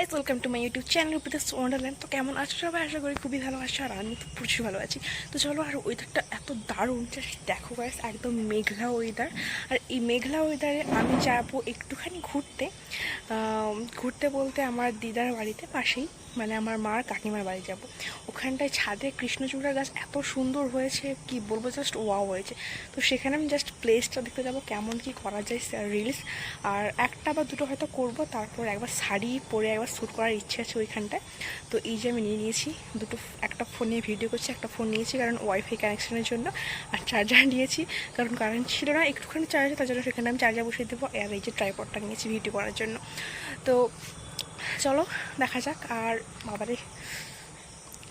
Guys welcome to my YouTube channel Pita's Wonderland তো কেমন আছো সবাই? আশা করি খুবই ভালো আছো আর আমি তো প্রচুর ভালো আছি। তো চলো আর ওয়েদারটা এত দারুণ, just দেখো গাইস একদম মেঘলা ওয়েদার আর এই মেঘলা ওয়েদারে আমি যাব একটুখানি ঘুরতে। ঘুরতে বলতে আমার দিদার বাড়িতে পাশেই মানে আমার মার কাকিমার বাড়ি যাব। ওখানটায় ছাদে কৃষ্ণচূড়া গাছ এত সুন্দর হয়েছে, কি বলব জাস্ট ওয়াও হয়েছে। তো সেখানে আমি জাস্ট প্লেসটা দেখতে যাব, কেমন কি করা যায় রিলস আর একটা বা দুটো হয়তো করব, তারপর একবার শাড়ি পরে একবার শ্যুট করার ইচ্ছে আছে ওইখানটায়। তো এই যে আমি নিয়ে নিয়েছি দুটো, একটা ফোন নিয়ে ভিডিও করছি, একটা ফোন নিয়েছি কারণ ওয়াইফাই কানেকশনের জন্য, আর চার্জার নিয়েছি। কারণ কারেন্ট ছিল না, একটুখানি চার্জার তার জন্য সেখানে আমি চার্জার বসিয়ে দেবো আর এই যে ট্রাইপডটা নিয়েছি ভিডিও করার জন্য। তো চলো, দেখা যাক, আর বাবারে,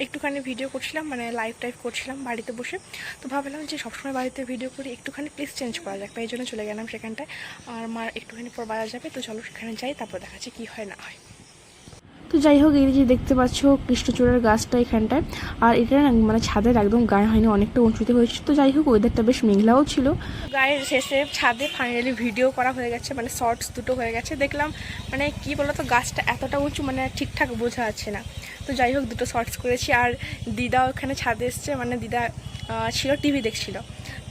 একটুখানি ভিডিও করছিলাম মানে লাইভ টাইভ করছিলাম বাড়িতে বসে। তো ভাবলাম যে সবসময় বাড়িতে ভিডিও করি, একটুখানি প্লিজ চেঞ্জ করা যাক, তাই জন্য চলে গেলাম সেখানটায়। আর মার একটুখানি পর বাজার যাবে, তো চলো সেখানে যাই, তারপর দেখা যাচ্ছে কী হয় না হয়। তো যাই হোক, এই যে দেখতে পাচ্ছ কৃষ্ণচূড়ার গাছটা এখানটায়। আর এটা না মানে ছাদের একদম গায়ে হয়নি, অনেকটা উঁচুতে হয়েছে। তো যাই হোক ওয়েদারটা বেশ মেঘলাও ছিল। গায়ের শেষে ছাদে ফাইনালি ভিডিও করা হয়ে গেছে মানে শর্টস দুটো হয়ে গেছে। দেখলাম মানে কি বলতো, গাছটা এতটা উঁচু মানে ঠিকঠাক বোঝা যাচ্ছে না। তো যাই হোক, দুটো শর্টস করেছি। আর দিদা ওখানে ছাদে এসছে মানে দিদা ছিল টিভি দেখছিল।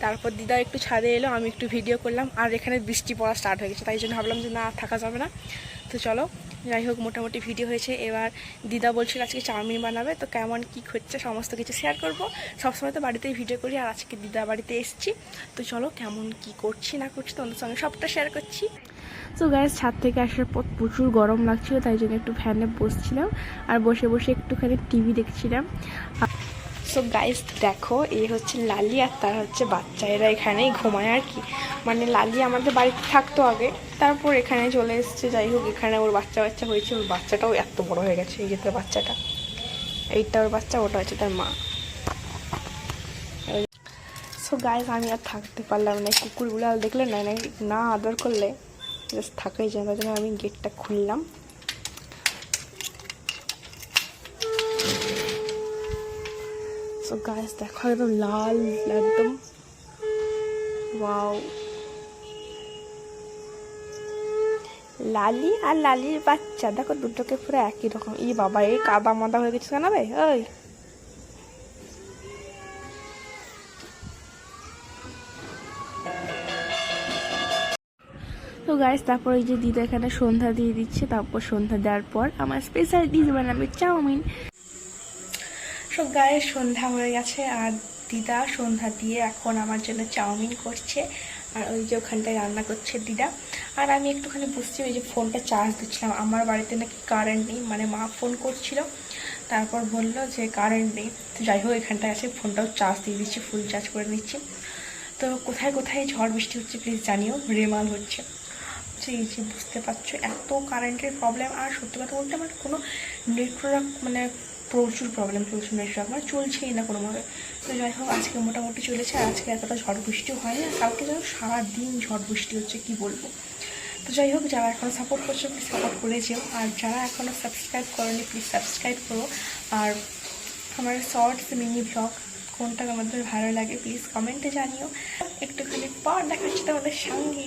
তারপর দিদা একটু ছাদে এলো, আমি একটু ভিডিও করলাম। আর এখানে বৃষ্টি পড়া স্টার্ট হয়ে গেছে। তাই জন্য ভাবলাম যে না থাকা যাবে না। তো চলো যাই হোক, মোটামুটি ভিডিও হয়েছে। এবার দিদা বলছিল আজকে চাউমিন বানাবে, তো কেমন কি হচ্ছে, সমস্ত কিছু শেয়ার করব। সবসময় তো বাড়িতেই ভিডিও করি, আর আজকে দিদা বাড়িতে এসেছি। তো চলো, কেমন কি করছি, না করছি, তোমাদের সঙ্গে সবটা শেয়ার করছি। তো গ্যাস ছাদ থেকে আসার পর প্রচুর গরম লাগছিল, তাই জন্য একটু ফ্যানে বসছিলাম, আর বসে বসে একটুখানি টিভি দেখছিলাম। সো গাইস দেখো, এই হচ্ছে লালি আর তার হচ্ছে বাচ্চা। এরা এখানেই ঘুমায় আর কি। মানে লালি আমাদের বাড়িতে থাকতো আগে। তারপর এখানে চলে এসেছে, যাই হোক, এখানে ওর বাচ্চা বাচ্চা হয়েছে। ওর বাচ্চাটাও এত বড় হয়ে গেছে, এই যে তার বাচ্চাটা। এইটা ওর বাচ্চা, ওটা হচ্ছে তার মা। সো গাইস আমি আর থাকতে পারলাম না। কুকুরগুলো আর দেখলে না না আদর করলে জাস্ট থাকাই যায় তার জন্য আমি গেটটা খুললাম। সো গাইস দেখো একদম লাল একদম ওয়াও লালি আর লালির বাচ্চা, দেখো দুটোকে পুরো একই রকম। ই বাবা, এই কাদা মাদা হয়ে গেছে কেন বে ওই তো গাইস তারপর এই যে দিদা এখানে সন্ধ্যা দিয়ে দিচ্ছে, তারপর সন্ধ্যা দেওয়ার পর আমার স্পেশাল ডিশ বানাবে চাউমিন। সো গায়ে সন্ধ্যা হয়ে গেছে আর দিদা সন্ধ্যা দিয়ে এখন আমার জন্য চাউমিন করছে। আর ওই যে ওখানটায় রান্না করছে দিদা। আর আমি একটুখানি বুঝছি, ওই যে ফোনটা চার্জ দিচ্ছিলাম। আমার বাড়িতে নাকি কারেন্ট নেই মানে মা ফোন করছিল। তারপর বলল যে কারেন্ট নেই। তো যাই হোক, এখানটায় আছে, ফোনটাও চার্জ দিয়ে দিচ্ছি ফুল চার্জ করে নিচ্ছি। তো কোথায় কোথায় ঝড় বৃষ্টি হচ্ছে প্লিজ জানিও, রেমাল হচ্ছে। এই যে বুঝতে পারছ, এত কারেন্টের প্রবলেম আর সত্যি কথা বলতে আমার কোনো নেটওয়ার্ক মানে প্রচুর প্রবলেম প্রচুর নেটওয়ার্ক মানে চলছেই না কোনোভাবে। তো যাই হোক, আজকে মোটামুটি চলেছে, আজকে এতটা ঝড় বৃষ্টিও হয় না কালকে যেন সারাদিন ঝড় বৃষ্টি হচ্ছে, কি বলব? তো যাই হোক, যারা এখনও সাপোর্ট করছ প্লিজ সাপোর্ট করে যেও, আর যারা এখনও সাবস্ক্রাইব করোনি প্লিজ সাবস্ক্রাইব করো। আর আমার শর্টস মিনি ব্লগ কোনটা আমাদের ভালো লাগে প্লিজ কমেন্টে জানিও। একটুখানি পর দেখাচ্ছি তোমাদের সঙ্গে।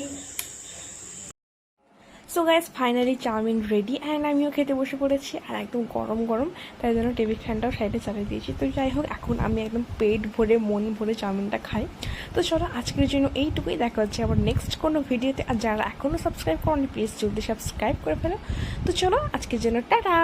So guys finally chowmein ready and আমিও খেতে বসে পড়েছি আর একদম গরম গরম, তাই জন্য টেবিল ফ্যানটাও সাইডে চালিয়ে দিয়েছি। তো যাই হোক, এখন আমি একদম পেট ভরে, মন ভরে চাউমিনটা খাই। তো চলো আজকের জন্য এইটুকুই, দেখা হচ্ছে আবার নেক্সট কোনো ভিডিওতে আর যারা এখনও সাবস্ক্রাইব করেনি প্লিজ জলদি সাবস্ক্রাইব করে ফেলো। তো চলো আজকের জন্য, টাটা!